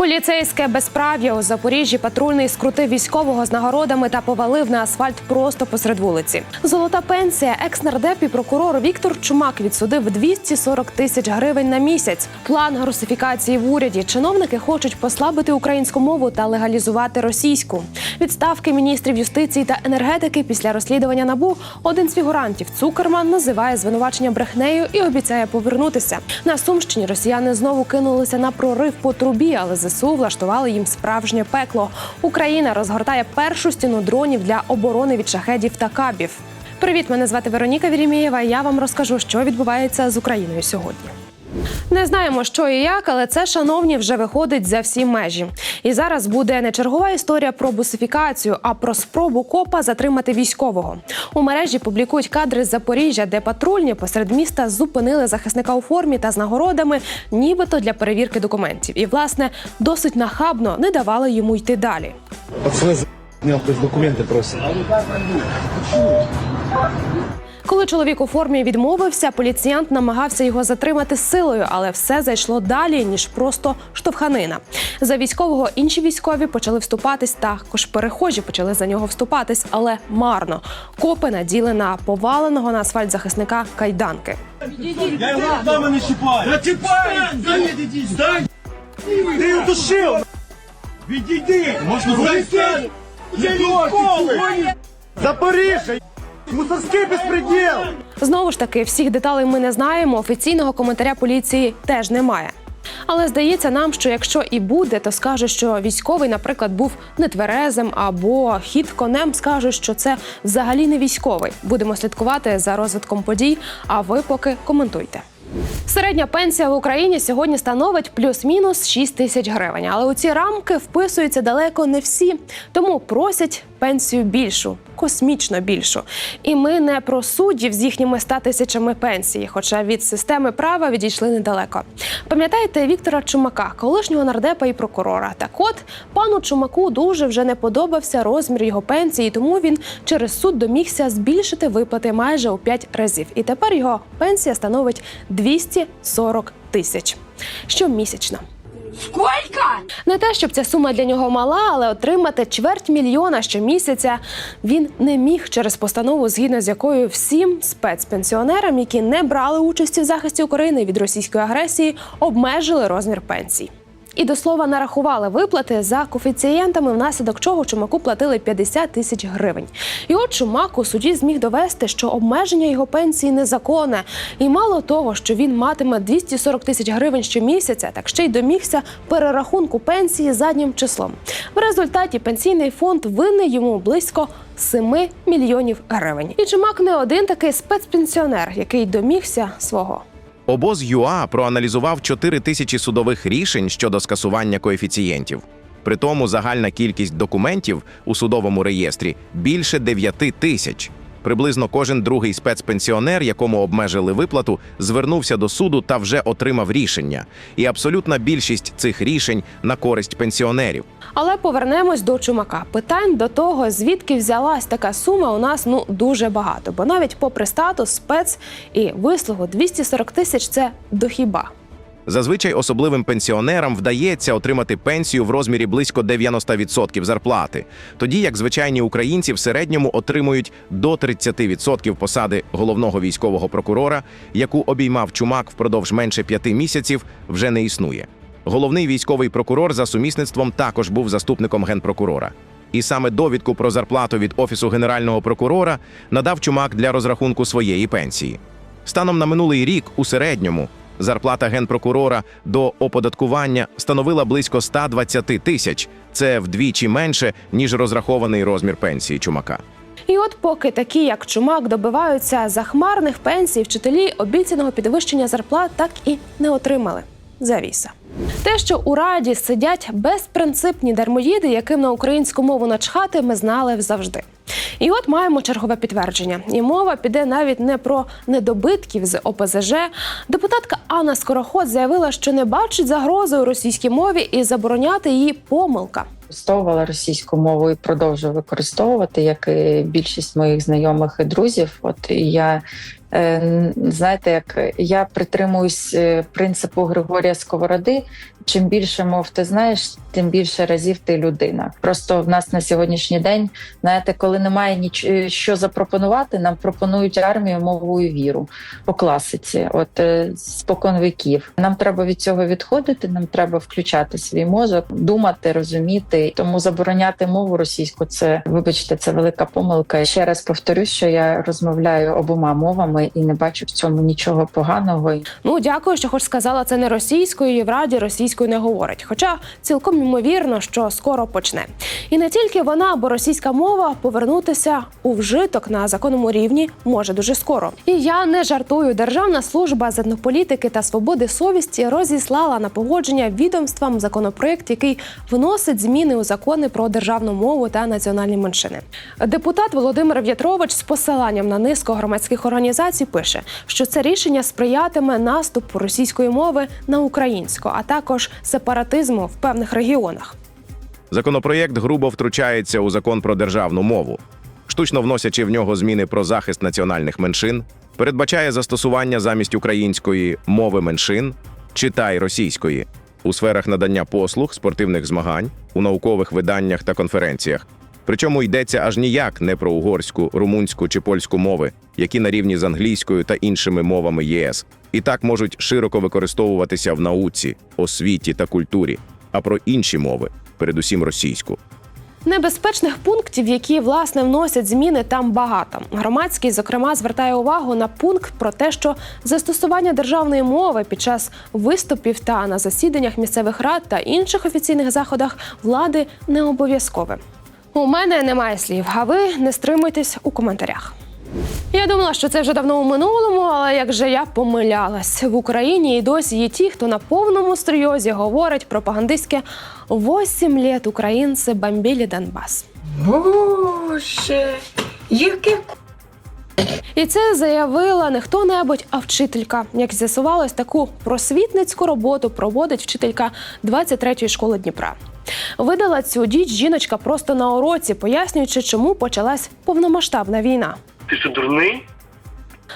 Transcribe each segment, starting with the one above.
Поліцейське безправ'я у Запоріжжі патрульний скрутив військового з нагородами та повалив на асфальт просто посеред вулиці. Золота пенсія екс-нардеп і прокурор Віктор Чумак відсудив 240 тисяч гривень на місяць. План русифікації в уряді. Чиновники хочуть послабити українську мову та легалізувати російську. Відставки міністрів юстиції та енергетики після розслідування набу один з фігурантів Цукерман називає звинувачення брехнею і обіцяє повернутися. На Сумщині росіяни знову кинулися на прорив по трубі, але ЗСУ влаштували їм справжнє пекло. Україна розгортає першу стіну дронів для оборони від шахедів та кабів. Привіт, мене звати Вероніка Вірімієва. Я вам розкажу, що відбувається з Україною сьогодні. Не знаємо, що і як, але це, шановні, вже виходить за всі межі. І зараз буде не чергова історія про бусифікацію, а про спробу копа затримати військового. У мережі публікують кадри з Запоріжжя, де патрульні посеред міста зупинили захисника у формі та з нагородами, нібито для перевірки документів. І, власне, досить нахабно не давали йому йти далі. Нахуй документы просят. Коли чоловік у формі відмовився, поліціянт намагався його затримати силою, але все зайшло далі ніж просто штовханина. За військового інші військові почали вступатись, також перехожі почали за нього вступатись, але марно. Копи наділи на поваленого на асфальт захисника кайданки. Я його руками не чіпаю. Я чіпаю! Відійди! Стань! Ти його душив! Відійди! Можна зайти! Я військовий! Запоріжжя! Мусорський безпреділ! Знову ж таки, всіх деталей ми не знаємо. Офіційного коментаря поліції теж немає. Але здається нам, що якщо і буде, то скаже, що військовий, наприклад, був нетверезим або хід конем скаже, що це взагалі не військовий. Будемо слідкувати за розвитком подій. А ви поки коментуйте. Середня пенсія в Україні сьогодні становить плюс-мінус 6 тисяч гривень. Але у ці рамки вписуються далеко не всі, тому просять пенсію більшу, космічно більшу. І ми не про суддів з їхніми 100 тисячами пенсії, хоча від системи права відійшли недалеко. Пам'ятаєте Віктора Чумака, колишнього нардепа і прокурора? Так от пану Чумаку дуже вже не подобався розмір його пенсії, тому він через суд домігся збільшити виплати майже у 5 разів. І тепер його пенсія становить 240 тисяч щомісячно. Сколько? Не те, щоб ця сума для нього мала, але отримати чверть мільйона щомісяця він не міг через постанову, згідно з якою всім спецпенсіонерам, які не брали участі в захисті України від російської агресії, обмежили розмір пенсій. І до слова нарахували виплати за коефіцієнтами, внаслідок чого чумаку платили 50 тисяч гривень. І от чумак у суді зміг довести, що обмеження його пенсії незаконне. І мало того, що він матиме 240 тисяч гривень щомісяця, так ще й домігся перерахунку пенсії заднім числом. В результаті пенсійний фонд винний йому близько 7 мільйонів гривень. І чумак не один такий спецпенсіонер, який домігся свого. Обоз ЮА проаналізував 4 тисячі судових рішень щодо скасування коефіцієнтів. При тому загальна кількість документів у судовому реєстрі більше 9 тисяч. Приблизно кожен другий спецпенсіонер, якому обмежили виплату, звернувся до суду та вже отримав рішення. І абсолютна більшість цих рішень на користь пенсіонерів. Але повернемось до чумака. Питань до того, звідки взялась така сума, у нас ну дуже багато. Бо навіть попри статус, спец і вислугу 240 тисяч це до хіба. Зазвичай особливим пенсіонерам вдається отримати пенсію в розмірі близько 90% зарплати, тоді як звичайні українці в середньому отримують до 30% посади головного військового прокурора, яку обіймав чумак впродовж менше п'яти місяців, вже не існує. Головний військовий прокурор за сумісництвом також був заступником генпрокурора. І саме довідку про зарплату від офісу генерального прокурора надав чумак для розрахунку своєї пенсії. Станом на минулий рік у середньому зарплата генпрокурора до оподаткування становила близько 120 тисяч. Це вдвічі менше ніж розрахований розмір пенсії чумака. І от поки такі, як чумак, добиваються захмарних пенсій, вчителі обіцяного підвищення зарплат так і не отримали. Завіса. Те, що у раді сидять безпринципні дармоїди, яким на українську мову начхати, ми знали завжди. І от маємо чергове підтвердження. І мова піде навіть не про недобитків з ОПЗЖ. Депутатка Анна Скороход заявила, що не бачить загрози у російській мові і забороняти її помилка. використовувала російську мову і продовжую використовувати, як і більшість моїх знайомих і друзів. От я Е, Знаєте, як я притримуюсь е, принципу Григорія Сковороди. Чим більше мов ти знаєш, тим більше разів ти людина. Просто в нас на сьогоднішній день, знаєте, коли немає ніч е, що запропонувати, нам пропонують армію, мову і віру по класиці. От е, спокон віків. Нам треба від цього відходити. Нам треба включати свій мозок, думати, розуміти. Тому забороняти мову російську це, вибачте, це велика помилка. Ще раз повторюсь, що я розмовляю обома мовами і не бачу в цьому нічого поганого. Ну, дякую, що хоч сказала це не російською, в раді російською не говорить. Хоча цілком ймовірно, що скоро почне. І не тільки вона, бо російська мова повернутися у вжиток на законному рівні може дуже скоро. І я не жартую. Державна служба з етнополітики та свободи совісті розіслала на погодження відомствам законопроект, який вносить зміни у закони про державну мову та національні меншини. Депутат Володимир В'ятрович з посиланням на низку громадських організацій пише, що це рішення сприятиме наступу російської мови на українську, а також сепаратизму в певних регіонах. Законопроєкт грубо втручається у закон про державну мову, штучно вносячи в нього зміни про захист національних меншин, передбачає застосування замість української мови меншин, читай російської у сферах надання послуг, спортивних змагань, у наукових виданнях та конференціях. Причому йдеться аж ніяк не про угорську, румунську чи польську мови, які на рівні з англійською та іншими мовами ЄС і так можуть широко використовуватися в науці, освіті та культурі, а про інші мови, передусім російську. Небезпечних пунктів, які власне вносять зміни, там багато. Громадський, зокрема, звертає увагу на пункт про те, що застосування державної мови під час виступів та на засіданнях місцевих рад та інших офіційних заходах влади не обов'язкове. У мене немає слів, а ви не стримуйтесь у коментарях. Я думала, що це вже давно у минулому, але як же я помилялась в Україні і досі є ті, хто на повному серйозі говорить пропагандистське «8 літ українці бомбили Донбас. Боже, яке І це заявила не хто-небудь, а вчителька. Як з'ясувалось, таку просвітницьку роботу проводить вчителька 23-ї школи Дніпра. Видала цю діч жіночка просто на уроці, пояснюючи, чому почалась повномасштабна війна. Ти що дурний?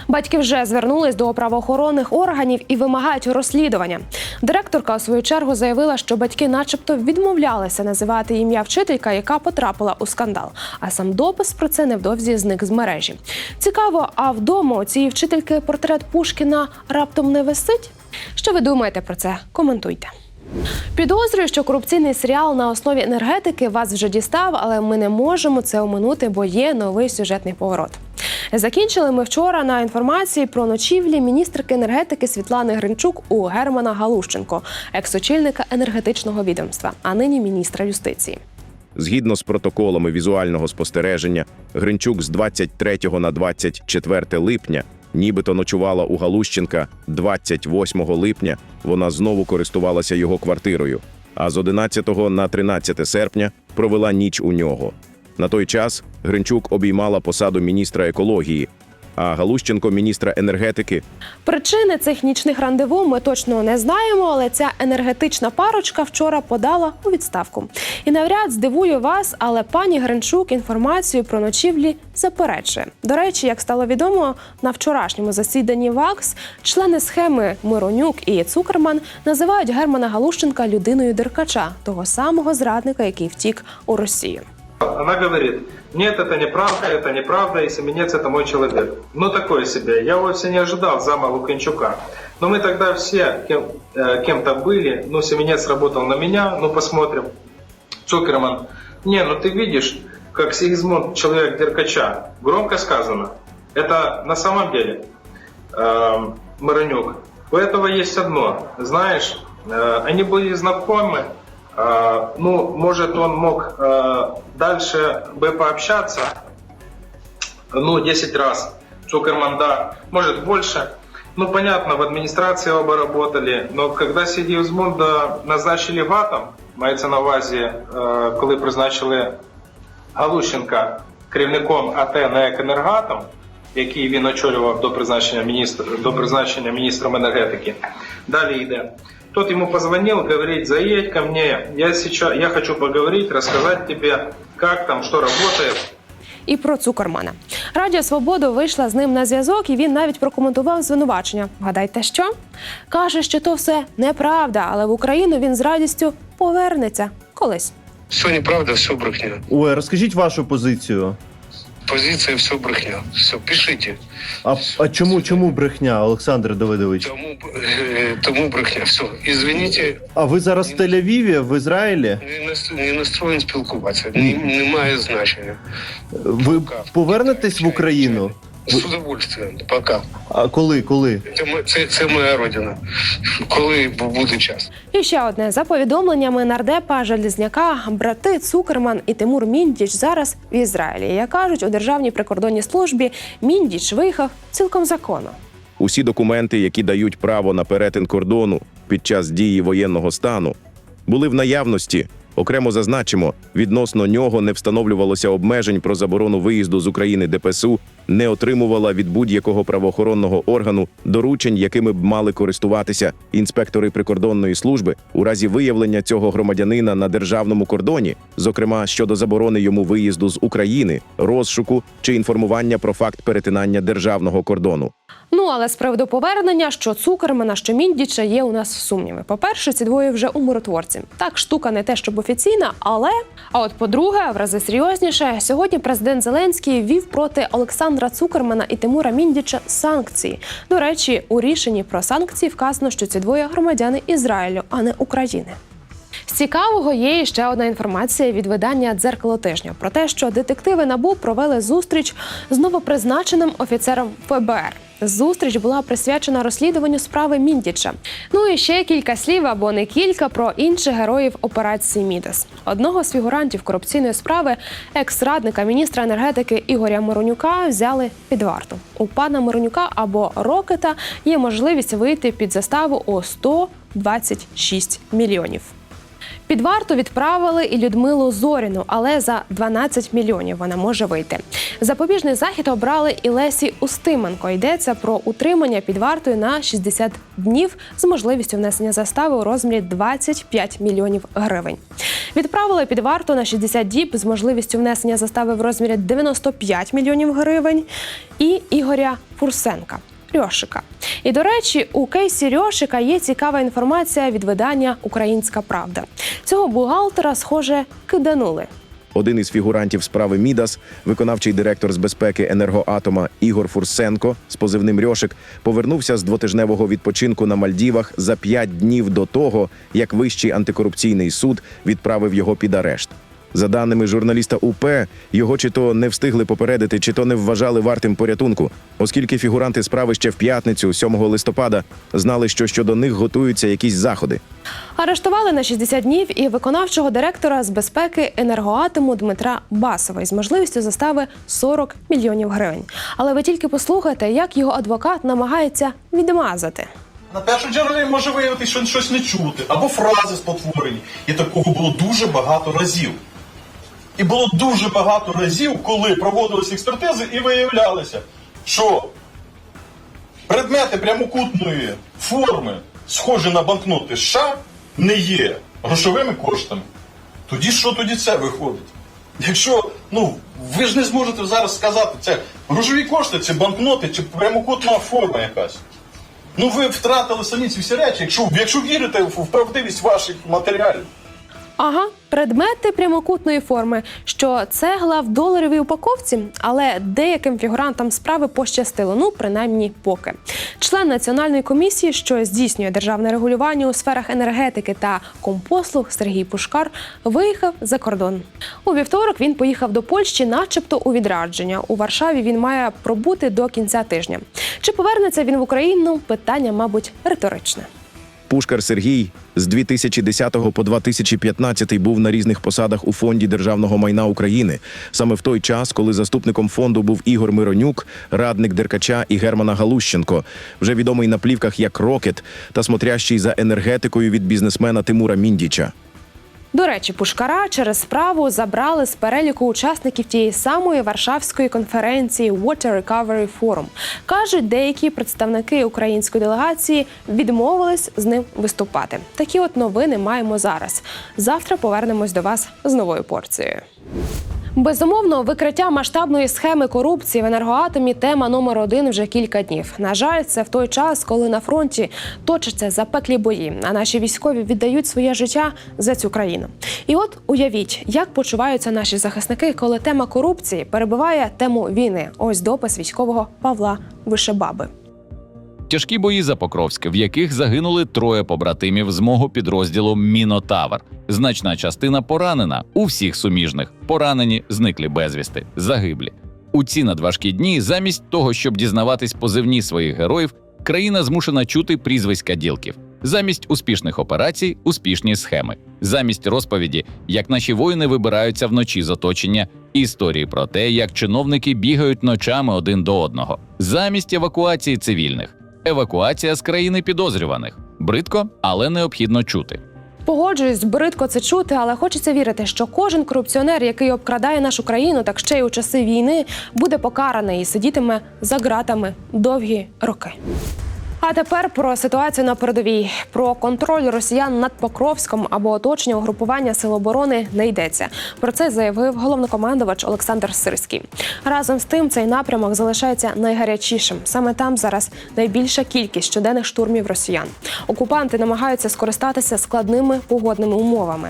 Батьки вже звернулись до правоохоронних органів і вимагають розслідування. Директорка у свою чергу заявила, що батьки, начебто, відмовлялися називати ім'я вчителька, яка потрапила у скандал. А сам допис про це невдовзі зник з мережі. Цікаво, а вдома у цієї вчительки портрет Пушкіна раптом не висить? Що ви думаєте про це? Коментуйте. Підозрюю, що корупційний серіал на основі енергетики вас вже дістав, але ми не можемо це оминути, бо є новий сюжетний поворот. Закінчили ми вчора на інформації про ночівлі міністрки енергетики Світлани Гринчук у Германа Галущенко, екс-очільника енергетичного відомства, а нині міністра юстиції. Згідно з протоколами візуального спостереження, Гринчук з 23 на 24 липня нібито ночувала у Галущенка. 28 липня вона знову користувалася його квартирою, а з 11 на 13 серпня провела ніч у нього. На той час Гринчук обіймала посаду міністра екології, а Галущенко міністра енергетики Причини цих нічних рандеву ми точно не знаємо, але ця енергетична парочка вчора подала у відставку. І навряд здивую вас, але пані Гринчук інформацію про ночівлі заперечує. До речі, як стало відомо на вчорашньому засіданні ВАКС, члени схеми Миронюк і Цукерман називають Германа Галущенка людиною деркача, того самого зрадника, який втік у Росію. Она говорит, нет, это неправда, это неправда, и Семенец это мой человек. Ну, такое себе. Я вовсе не ожидал зама Луканчука. Но мы тогда все кем, э, кем-то были. Ну, Семенец работал на меня, ну, посмотрим. Цукерман, не, ну ты видишь, как Сигизмунд человек Деркача. Громко сказано. Это на самом деле э, Маронюк. У этого есть одно. Знаешь, э, они были знакомы, ну, может, он мог дальше бы пообщаться, ну, 10 раз. Цукерман, да, может, больше. Ну, понятно, в адміністрації оба работали, но когда Сигізмунда назначили в АТОМ, мається на увазі, коли призначили Галущенка керівником АТ на Екенергатом, який він очолював до призначення міністра до призначення міністром енергетики. Далі йде. Тот ему позвонил, говорит, заедь ко мне, я сейчас, я хочу поговорить, рассказать тебе, как там, что работает. і про Цукермана. Радіо Свободу вийшла з ним на зв'язок, і він навіть прокоментував звинувачення. Гадайте, що каже, що то все неправда, але в Україну він з радістю повернеться колись. Все неправда, все брехня. Ой, розкажіть вашу позицію. Позиция все брехня. Все, пишите. А, а чому, чому брехня, Олександр Давидович? Тому, э, тому брехня. Все. Извините, А ви зараз в Тель-Авіві, в Ізраїлі? не, нас- не настроєн спілкуватися. Ні, немає значення. Ви повернетесь в Україну? З удовольствием. Пока. А коли? Коли? Це, це, це моя родина. Коли буде час. І ще одне за повідомленнями нардепа Желізняка, брати Цукерман і Тимур Міндіч зараз в Ізраїлі. Як кажуть у державній прикордонній службі, Міндіч виїхав цілком законно. Усі документи, які дають право на перетин кордону під час дії воєнного стану, були в наявності. Окремо зазначимо, відносно нього не встановлювалося обмежень про заборону виїзду з України ДПСУ, не отримувала від будь-якого правоохоронного органу доручень, якими б мали користуватися інспектори прикордонної служби у разі виявлення цього громадянина на державному кордоні, зокрема щодо заборони йому виїзду з України, розшуку чи інформування про факт перетинання державного кордону. Ну але з приводу повернення, що Цукермана, що Міндіча є у нас сумніви. По-перше, ці двоє вже умиротворці. Так, штука не те, щоб офіційна, але а от по-друге, в рази серйозніше, сьогодні президент Зеленський ввів проти Олександра Цукермана і Тимура Міндіча санкції. До речі, у рішенні про санкції вказано, що ці двоє громадяни Ізраїлю, а не України. Цікавого є ще одна інформація від видання Дзеркало тижня про те, що детективи НАБУ провели зустріч з новопризначеним офіцером ФБР. Зустріч була присвячена розслідуванню справи Міндіча. Ну і ще кілька слів або не кілька про інших героїв операції Мідас. Одного з фігурантів корупційної справи, екс-радника міністра енергетики Ігоря Миронюка, взяли під варту. У пана Миронюка або Рокета є можливість вийти під заставу у 126 мільйонів. Під варту відправили і Людмилу Зоріну, але за 12 мільйонів вона може вийти. Запобіжний захід обрали і Лесі Устименко. Йдеться про утримання під вартою на 60 днів з можливістю внесення застави у розмірі 25 мільйонів гривень. Відправили під варту на 60 діб з можливістю внесення застави в розмірі 95 мільйонів гривень і Ігоря Фурсенка. Рьошика. І до речі, у кейсі Рьошика є цікава інформація від видання Українська Правда. Цього бухгалтера, схоже, киданули. Один із фігурантів справи Мідас, виконавчий директор з безпеки енергоатома Ігор Фурсенко з позивним Рьошик, повернувся з двотижневого відпочинку на Мальдівах за п'ять днів до того, як Вищий антикорупційний суд відправив його під арешт. За даними журналіста УП, його чи то не встигли попередити, чи то не вважали вартим порятунку, оскільки фігуранти справи ще в п'ятницю, 7 листопада, знали, що щодо них готуються якісь заходи. Арештували на 60 днів і виконавчого директора з безпеки енергоатому Дмитра Басова із можливістю застави 40 мільйонів гривень. Але ви тільки послухайте, як його адвокат намагається відмазати. На першу джерелі може виявити, що щось не чути, або фрази спотворені. І такого було дуже багато разів. І було дуже багато разів, коли проводилися експертизи і виявлялося, що предмети прямокутної форми, схожі на банкноти США, не є грошовими коштами. Тоді що тоді це виходить? Якщо, ну, ви ж не зможете зараз сказати, це грошові кошти, це банкноти чи прямокутна форма якась. Ну ви втратили самі ці всі речі, якщо, якщо вірите в, правдивість ваших матеріалів. Ага, предмети прямокутної форми, що цегла в доларовій упаковці, але деяким фігурантам справи пощастило. Ну, принаймні, поки член національної комісії, що здійснює державне регулювання у сферах енергетики та компослуг Сергій Пушкар, виїхав за кордон. У вівторок він поїхав до Польщі, начебто у відрадження. У Варшаві він має пробути до кінця тижня. Чи повернеться він в Україну? Питання, мабуть, риторичне. Пушкар Сергій з 2010 по 2015 був на різних посадах у фонді державного майна України. Саме в той час, коли заступником фонду був Ігор Миронюк, радник Деркача і Германа Галущенко, вже відомий на плівках як Рокет та смотрящий за енергетикою від бізнесмена Тимура Міндіча. До речі, Пушкара через справу забрали з переліку учасників тієї самої Варшавської конференції Water Recovery Forum. Кажуть, деякі представники української делегації відмовились з ним виступати. Такі от новини маємо зараз. Завтра повернемось до вас з новою порцією. Безумовно, викриття масштабної схеми корупції в енергоатомі тема номер один вже кілька днів. На жаль, це в той час, коли на фронті точаться запеклі бої, а наші військові віддають своє життя за цю країну. І от уявіть, як почуваються наші захисники, коли тема корупції перебиває тему війни. Ось допис військового Павла Вишебаби. Тяжкі бої за Покровськ, в яких загинули троє побратимів з мого підрозділу Мінотавр. Значна частина поранена у всіх суміжних. Поранені, зниклі безвісти, загиблі. У ці надважкі дні, замість того, щоб дізнаватись позивні своїх героїв, країна змушена чути прізвиська ділків. Замість успішних операцій успішні схеми. Замість розповіді, як наші воїни вибираються вночі з оточення, історії про те, як чиновники бігають ночами один до одного. Замість евакуації цивільних. Евакуація з країни підозрюваних. Бридко, але необхідно чути. Погоджуюсь, бридко це чути, але хочеться вірити, що кожен корупціонер, який обкрадає нашу країну, так ще й у часи війни, буде покараний і сидітиме за ґратами довгі роки. А тепер про ситуацію на передовій. Про контроль росіян над Покровськом або оточення угрупування сил оборони не йдеться. Про це заявив головнокомандувач Олександр Сирський. Разом з тим, цей напрямок залишається найгарячішим. Саме там зараз найбільша кількість щоденних штурмів росіян. Окупанти намагаються скористатися складними погодними умовами.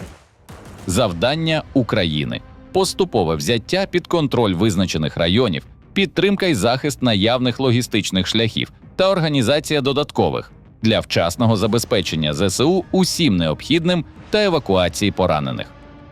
Завдання України поступове взяття під контроль визначених районів, підтримка і захист наявних логістичних шляхів та організація додаткових для вчасного забезпечення ЗСУ усім необхідним та евакуації поранених.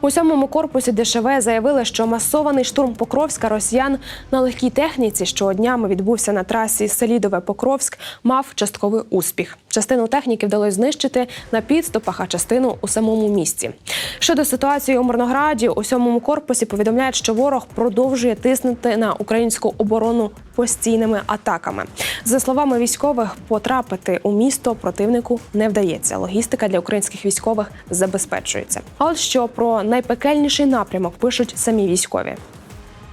У сьомому корпусі ДШВ заявили, що масований штурм Покровська росіян на легкій техніці, що днями відбувся на трасі Селідове-Покровськ, мав частковий успіх. Частину техніки вдалося знищити на підступах, а частину у самому місті. Щодо ситуації у Мирнограді, у сьомому корпусі повідомляють, що ворог продовжує тиснути на українську оборону постійними атаками. За словами військових, потрапити у місто противнику не вдається. Логістика для українських військових забезпечується. А от що про найпекельніший напрямок пишуть самі військові.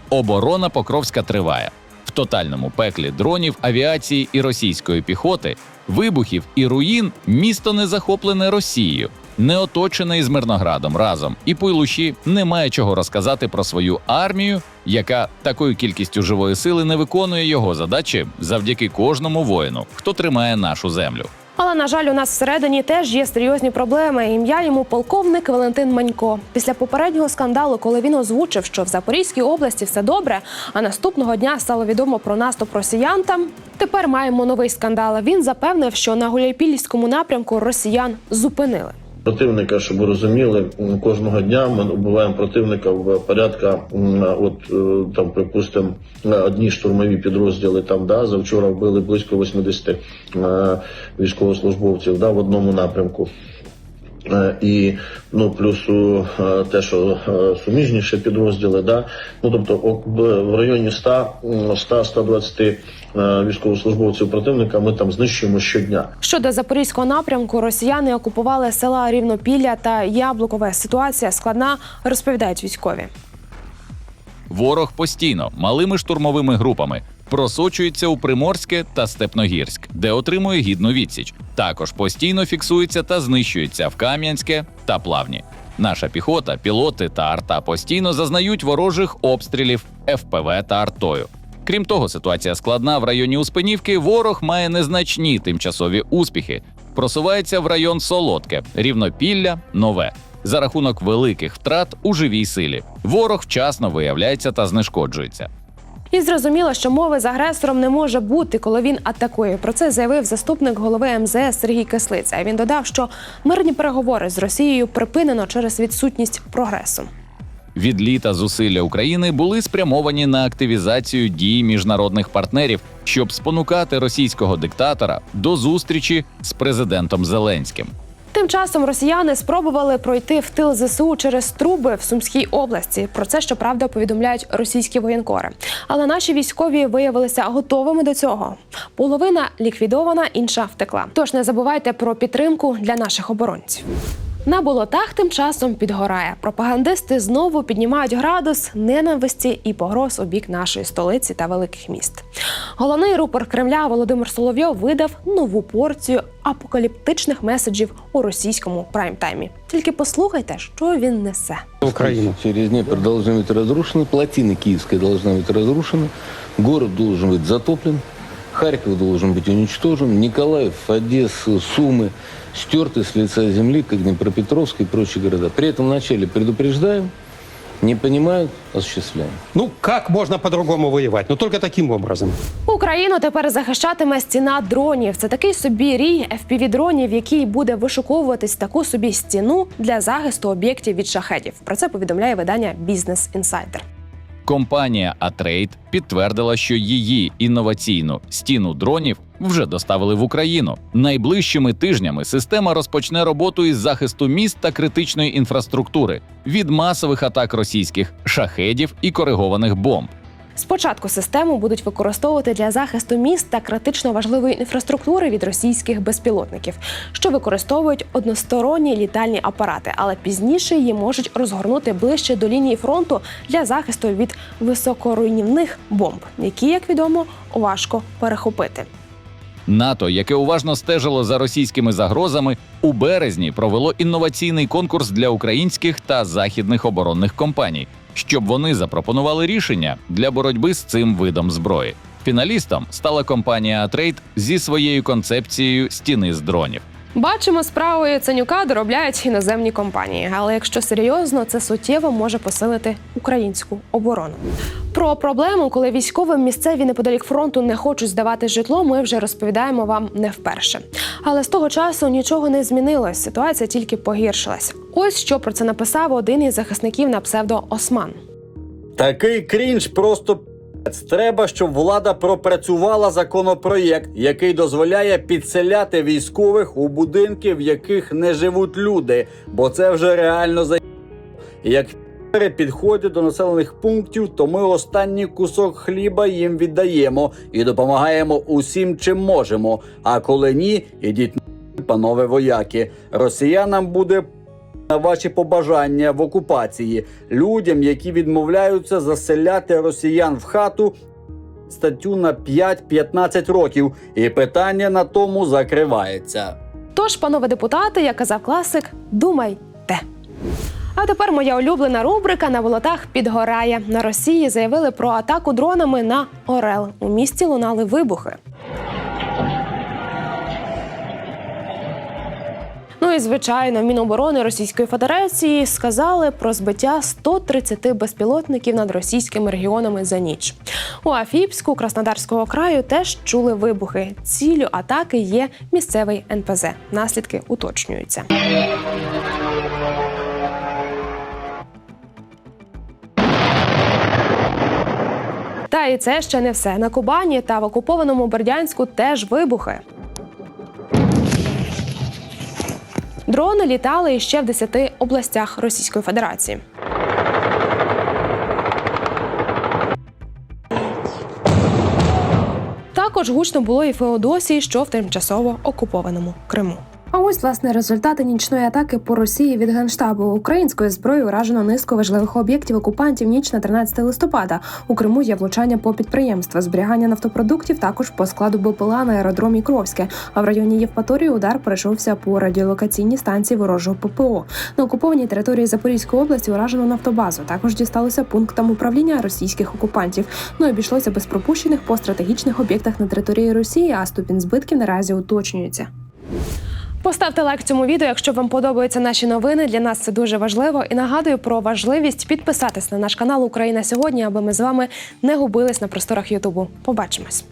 Оборона Покровська триває в тотальному пеклі дронів, авіації і російської піхоти, вибухів і руїн. Місто не захоплене Росією, не оточене із Мирноградом разом. І Пуйлуші не має чого розказати про свою армію, яка такою кількістю живої сили не виконує його задачі завдяки кожному воїну, хто тримає нашу землю. Але на жаль, у нас всередині теж є серйозні проблеми. Ім'я йому полковник Валентин Манько. Після попереднього скандалу, коли він озвучив, що в Запорізькій області все добре, а наступного дня стало відомо про наступ росіян там. Тепер маємо новий скандал. Він запевнив, що на Гуляйпільському напрямку росіян зупинили. Противника, щоб ви розуміли, кожного дня ми вбиваємо противника в порядка, от е, там, припустимо, одні штурмові підрозділи там, да, завчора вбили близько 80 е, військовослужбовців да, в одному напрямку. Е, І ну плюс у, е, те, що е, суміжніші підрозділи, да ну тобто в- районі 100 м, 100-120 е, військовослужбовців противника ми там знищуємо щодня. Щодо запорізького напрямку, росіяни окупували села Рівнопілля та Яблукове. Ситуація складна, розповідають військові. Ворог постійно малими штурмовими групами просочується у Приморське та Степногірськ, де отримує гідну відсіч. Також постійно фіксується та знищується в Кам'янське та Плавні. Наша піхота, пілоти та арта постійно зазнають ворожих обстрілів ФПВ та артою. Крім того, ситуація складна в районі Успенівки. Ворог має незначні тимчасові успіхи. Просувається в район Солодке, Рівнопілля, Нове. За рахунок великих втрат у живій силі. Ворог вчасно виявляється та знешкоджується. І зрозуміло, що мови з агресором не може бути, коли він атакує. Про це заявив заступник голови МЗС Сергій Кислиця. Він додав, що мирні переговори з Росією припинено через відсутність прогресу. Від літа зусилля України були спрямовані на активізацію дій міжнародних партнерів, щоб спонукати російського диктатора до зустрічі з президентом Зеленським. Тим часом росіяни спробували пройти в тил ЗСУ через труби в Сумській області. Про це щоправда повідомляють російські воєнкори. Але наші військові виявилися готовими до цього. Половина ліквідована, інша втекла. Тож не забувайте про підтримку для наших оборонців. На болотах тим часом підгорає. Пропагандисти знову піднімають градус ненависті і погроз у бік нашої столиці та великих міст. Головний рупор Кремля Володимир Соловйов видав нову порцію апокаліптичних меседжів у російському прайм-таймі. Тільки послухайте, що він несе. Украину. Через Днепр должны быть разрушены, плотина Киевская должна быть разрушена, город должен быть затоплен, Харьков должен быть уничтожен, Николаев, Одесса, Сумы стерты с лица земли, как Днепропетровск и прочие города. При этом вначале предупреждаем, не понимают, осуществляем. Ну, как можно по-другому воевать? Ну, только таким образом. Україну тепер захищатиме стіна дронів. Це такий собі рій fpv дронів, який буде вишуковуватись таку собі стіну для захисту об'єктів від шахедів. Про це повідомляє видання Бізнес Інсайдер. Компанія Атрейд підтвердила, що її інноваційну стіну дронів вже доставили в Україну. Найближчими тижнями система розпочне роботу із захисту міст та критичної інфраструктури від масових атак російських шахедів і коригованих бомб. Спочатку систему будуть використовувати для захисту міст та критично важливої інфраструктури від російських безпілотників, що використовують односторонні літальні апарати, але пізніше її можуть розгорнути ближче до лінії фронту для захисту від високоруйнівних бомб, які, як відомо, важко перехопити. НАТО, яке уважно стежило за російськими загрозами, у березні провело інноваційний конкурс для українських та західних оборонних компаній, щоб вони запропонували рішення для боротьби з цим видом зброї. Фіналістом стала компанія Атрейд зі своєю концепцією стіни з дронів. Бачимо, справу Яценюка доробляють іноземні компанії, але якщо серйозно, це суттєво може посилити українську оборону. Про проблему, коли військовим місцеві неподалік фронту не хочуть здавати житло, ми вже розповідаємо вам не вперше. Але з того часу нічого не змінилось. Ситуація тільки погіршилась. Ось що про це написав один із захисників на псевдо Осман. Такий крінж просто. Треба, щоб влада пропрацювала законопроєкт, який дозволяє підселяти військових у будинки, в яких не живуть люди, бо це вже реально за як підходять до населених пунктів, то ми останній кусок хліба їм віддаємо і допомагаємо усім, чим можемо. А коли ні, ідіть панове вояки. Росіянам буде на ваші побажання в окупації людям, які відмовляються заселяти росіян в хату. Статтю на 5-15 років, і питання на тому закривається. Тож, панове депутати, як казав класик, думайте. А тепер моя улюблена рубрика на болотах підгорає. На Росії заявили про атаку дронами на Орел. У місті лунали вибухи. Ну і звичайно, Міноборони Російської Федерації сказали про збиття 130 безпілотників над російськими регіонами за ніч. У Афіпську Краснодарського краю теж чули вибухи. Ціллю атаки є місцевий НПЗ. Наслідки уточнюються. Та і це ще не все. На Кубані та в окупованому Бердянську теж вибухи. Дрони літали ще в 10 областях Російської Федерації. Також гучно було і Феодосії, що в тимчасово окупованому Криму. А ось власне результати нічної атаки по Росії від генштабу української зброї уражено низку важливих об'єктів окупантів ніч на 13 листопада. У Криму є влучання по підприємства, зберігання нафтопродуктів, також по складу БПЛА на аеродромі Кровське. А в районі Євпаторії удар перейшовся по радіолокаційній станції ворожого ППО. На окупованій території Запорізької області уражено нафтобазу. Також дісталося пунктам управління російських окупантів. Ну і обійшлося без пропущених по стратегічних об'єктах на території Росії, а ступінь збитків наразі уточнюється. Поставте лайк цьому відео, якщо вам подобаються наші новини. Для нас це дуже важливо. І нагадую про важливість підписатись на наш канал Україна сьогодні, аби ми з вами не губились на просторах Ютубу. Побачимось.